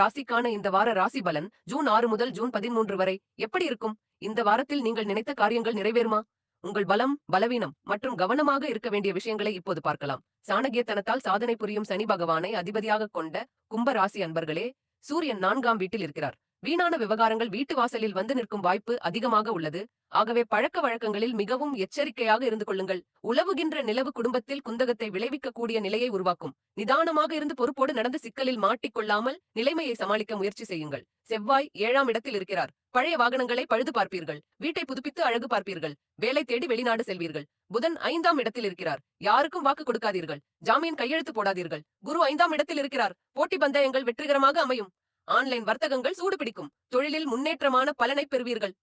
ராசிக்கான இந்த வார ராசி பலன் ஜூன் ஆறு முதல் ஜூன் பதிமூன்று வரை எப்படி இருக்கும்? இந்த வாரத்தில் நீங்கள் நினைத்த காரியங்கள் நிறைவேறுமா? உங்கள் பலம் பலவீனம் மற்றும் கவனமாக இருக்க வேண்டிய விஷயங்களை இப்போது பார்க்கலாம். சாணகியத்தனத்தால் சாதனை புரியும் சனி பகவானை அதிபதியாக கொண்ட கும்ப ராசி அன்பர்களே சூரியன் நான்காம் வீட்டில் இருக்கிறார். வீணான விவகாரங்கள் வீட்டு வாசலில் வந்து நிற்கும் வாய்ப்பு அதிகமாக உள்ளது. ஆகவே பழக்க வழக்கங்களில் மிகவும் எச்சரிக்கையாக இருந்து கொள்ளுங்கள். உலவுகின்ற நிலவு குடும்பத்தில் குந்தகத்தை விளைவிக்கக்கூடிய நிலையை உருவாக்கும். நிதானமாக இருந்து பொறுப்போடு நடந்து சிக்கலில் மாட்டிக்கொள்ளாமல் நிலைமையை சமாளிக்க முயற்சி செய்யுங்கள். செவ்வாய் ஏழாம் இடத்தில் இருக்கிறார். பழைய வாகனங்களை பழுது பார்ப்பீர்கள். வீட்டை புதுப்பித்து அழகு பார்ப்பீர்கள். வேலை தேடி வெளிநாடு செல்வீர்கள். புதன் ஐந்தாம் இடத்தில் இருக்கிறார். யாருக்கும் வாக்கு கொடுக்காதீர்கள். ஜாமீன் கையெழுத்து போடாதீர்கள். குரு ஐந்தாம் இடத்தில் இருக்கிறார். போட்டி பந்தயங்கள் வெற்றிகரமாக அமையும். ஆன்லைன் வர்த்தகங்கள் சூடு பிடிக்கும் தொழிலில் முன்னேற்றமான பலனை பெறுவீர்கள்.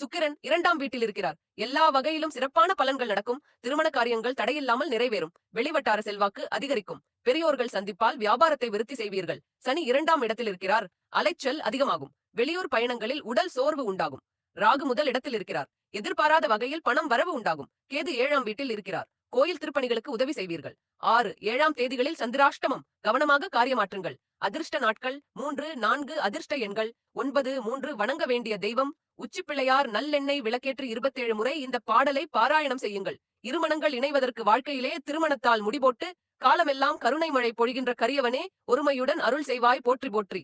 சுக்கிரன் இரண்டாம் வீட்டில் இருக்கிறார். எல்லா வகையிலும் சிறப்பான பலன்கள் நடக்கும். திருமண காரியங்கள் தடையில்லாமல் நிறைவேறும். வெளிவட்டார செல்வாக்கு அதிகரிக்கும். பெரியோர்கள் சந்திப்பால் வியாபாரத்தை விருத்தி செய்வீர்கள். சனி இரண்டாம் இடத்தில் இருக்கிறார். அலைச்சல் அதிகமாகும். வெளியூர் பயணங்களில் உடல் சோர்வு உண்டாகும். ராகு முதல் இடத்தில் இருக்கிறார். எதிர்பாராத வகையில் பணம் வரவு உண்டாகும். கேது ஏழாம் வீட்டில் இருக்கிறார். கோயில் திருப்பணிகளுக்கு உதவி செய்வீர்கள். ஆறு ஏழாம் தேதிகளில் சந்திராஷ்டமம். கவனமாக காரியமாற்றுங்கள். அதிர்ஷ்ட நாட்கள் மூன்று நான்கு அதிர்ஷ்ட எண்கள். ஒன்பது மூன்று வணங்க வேண்டிய தெய்வம். உச்சிப்பிள்ளையார் நல்லெண்ணெய் விளக்கேற்று இருபத்தேழு முறை இந்த பாடலை பாராயணம் செய்யுங்கள். இருமணங்கள் இணைவதற்கு வாழ்க்கையிலே திருமணத்தால் முடிபோட்டு காலமெல்லாம் கருணை மழை பொழிகின்ற கரியவனே ஒருமையுடன் அருள் செய்வாய் போற்றி போற்றி.